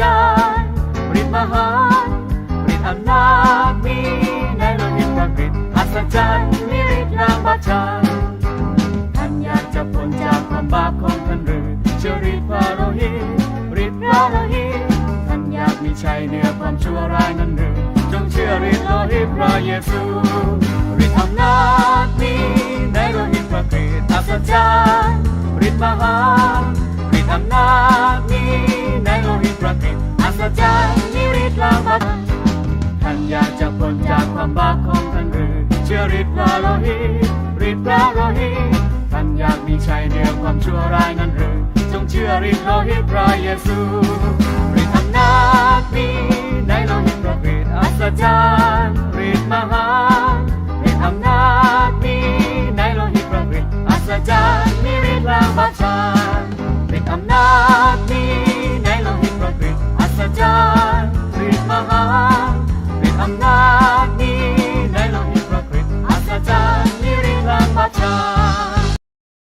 จรรย์ฤทธิ์มหาฤทธิ์อำนาจมีในโลหิตพระกฤษอัศจรรย์มีฤทธิ์นางบัชันท่านอยากจะพ้นจากความบาปของท่านหรือเชื่อฤทธิ์พระโลหิตฤทธิ์พระโลหิตท่านอยากมีชัยเหนือความชั่วร้ายนั้นหรือจงเชื่อฤทธิ์โลหิตพระเยซูฤทธิ์อำนาจมีในโลหิตพระกฤษอัศจรรย์ฤทธิ์มหา จะพ้นจากความบาปของท่านหรือเชื่อฤทธิ์พระโลหิตฤทธิ์พระโลหิตท่านอยากมีชัยเหนือความชั่วร้ายนั้นหรือจงเชื่อฤทธิ์โลหิตพระเยซูฤทธิ์อำนาจมีในโลหิตพระเวทอัศจรรย์